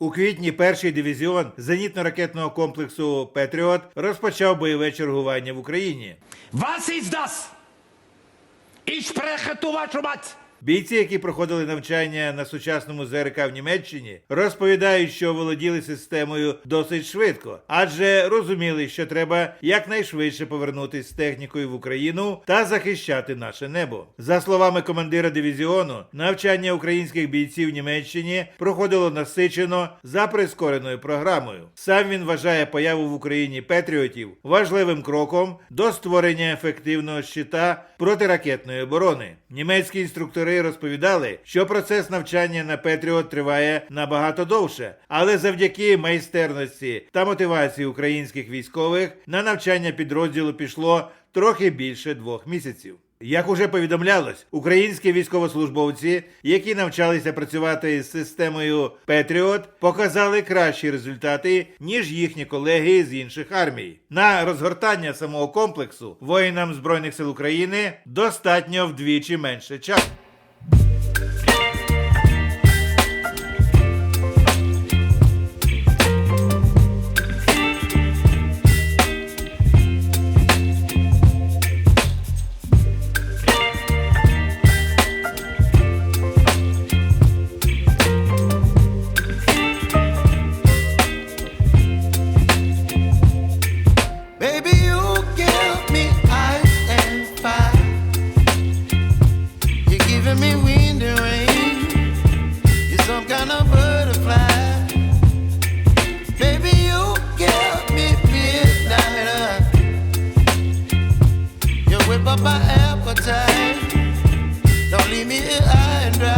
У квітні перший дивізіон зенітно-ракетного комплексу Петріот розпочав бойове чергування в Україні. Was ist das? Ich spreche вашу мать! Бійці, які проходили навчання на сучасному ЗРК в Німеччині, розповідають, що володіли системою досить швидко, адже розуміли, що треба якнайшвидше повернутися з технікою в Україну та захищати наше небо. За словами командира дивізіону, навчання українських бійців в Німеччині проходило насичено за прискореною програмою. Сам він вважає появу в Україні патріотів важливим кроком до створення ефективного щита протиракетної оборони. Німецькі інструктори розповідали, що процес навчання на Петріот триває набагато довше, але завдяки майстерності та мотивації українських військових на навчання підрозділу пішло трохи більше двох місяців. Як уже повідомлялось, українські військовослужбовці, які навчалися працювати з системою Петріот, показали кращі результати, ніж їхні колеги з інших армій. На розгортання самого комплексу воїнам Збройних сил України достатньо вдвічі менше часу. Whip up my appetite. Don't leave me here high and dry.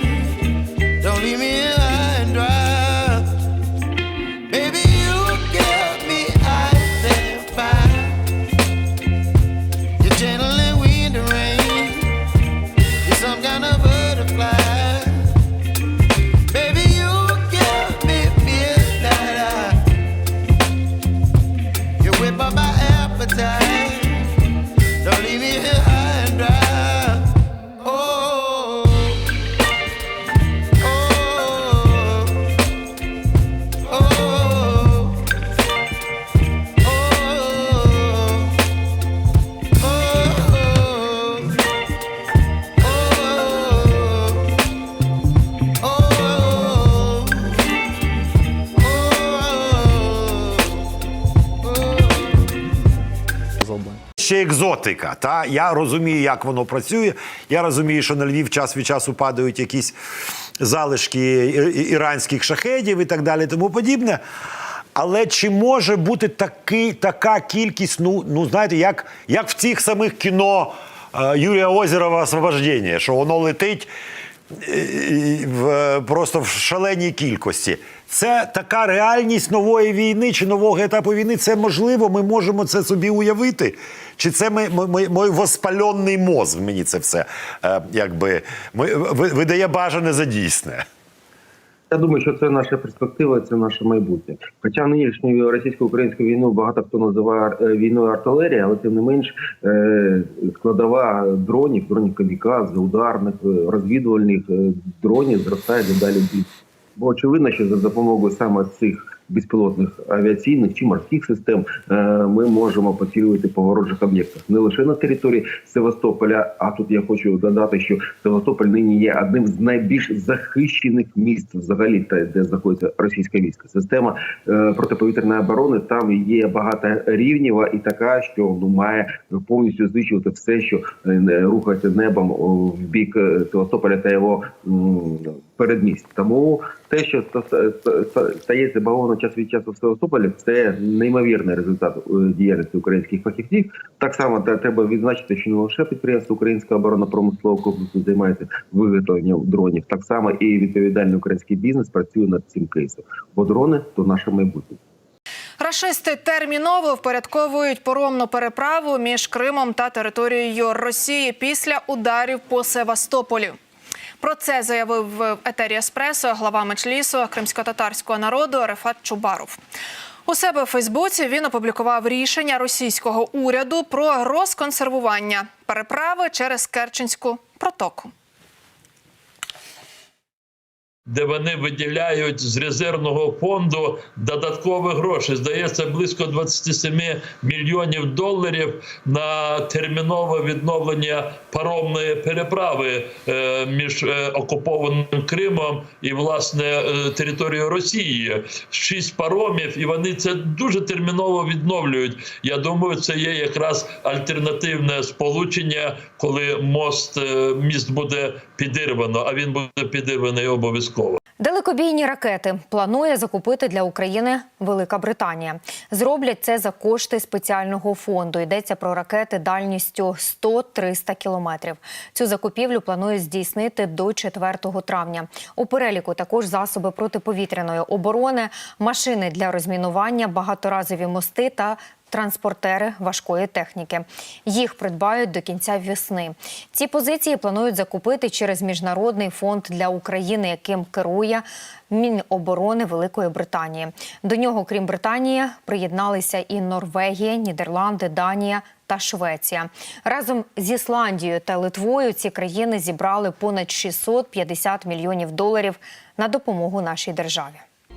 Appetite. Don't leave me here Ще екзотика. Та? Я розумію, як воно працює. Я розумію, що на Львів час від часу падають якісь залишки іранських шахедів і так далі, тому подібне. Але чи може бути такий, така кількість, ну, ну знаєте, як, як в цих самих кіно е, Юрія Озерова «Освобождення», що воно летить е, в, просто в шаленій кількості. Це така реальність нової війни чи нового етапу війни. Це можливо, ми можемо це собі уявити. Чи це ми, ми, мій воспальонний мозг мені це все е, якби видає бажане за дійсне. Я думаю, що це наша перспектива, це наше майбутнє. Хоча нинішню російсько-українську війну багато хто називає е, війною артилерії, але тим не менш е, складова дронів, дронів камікадзе, ударних, е, розвідувальних дронів зростає дедалі більше. Бо очевидно, що за допомогою саме цих безпілотних авіаційних чи морських систем е, ми можемо поцілювати по ворожих об'єктах не лише на території Севастополя. А тут я хочу додати, що Севастополь нині є одним з найбільш захищених місць взагалі, та де знаходиться російська війська. Система е, протиповітряної оборони там є багаторівнєва і така, що ну має повністю знищувати все, що е, рухається небом в бік Севастополя та його передмість. Тому те, що ста- ста- ста- стається бавовна час від часу в Севастополі, це неймовірний результат е, діяльності українських фахівців. Так само треба відзначити, що не лише підприємство Українська оборона промислового комплексу займається виготовленням дронів, так само і відповідальний український бізнес працює над цим кейсом. Бо дрони то наше майбутнє. Рашисти терміново впорядковують поромну переправу між Кримом та територією Росії після ударів по Севастополю. Про це заявив в етері Еспресо глава Меджлісу кримсько-татарського народу Рефат Чубаров. У себе в Фейсбуці він опублікував рішення російського уряду про розконсервування переправи через Керченську протоку. Де вони виділяють з резервного фонду додаткові гроші. Здається, близько 27 мільйонів доларів на термінове відновлення паромної переправи е, між е, окупованим Кримом і власне е, територією Росії. Шість паромів, і вони це дуже терміново відновлюють. Я думаю, це є якраз альтернативне сполучення, коли мост міст буде підірвано, а він буде підірваний обов'язково. Далекобійні ракети планує закупити для України Велика Британія. Зроблять це за кошти спеціального фонду. Йдеться про ракети дальністю 100-300 кілометрів. Цю закупівлю планують здійснити до 4 травня. У переліку також засоби протиповітряної оборони, машини для розмінування, багаторазові мости та транспортери важкої техніки. Їх придбають до кінця весни. Ці позиції планують закупити через міжнародний фонд для України, яким керує Міноборони Великої Британії. До нього, крім Британії, приєдналися і Норвегія, Нідерланди, Данія. Та Швеція разом з Ісландією та Литвою ці країни зібрали понад 650 мільйонів доларів на допомогу нашій державі.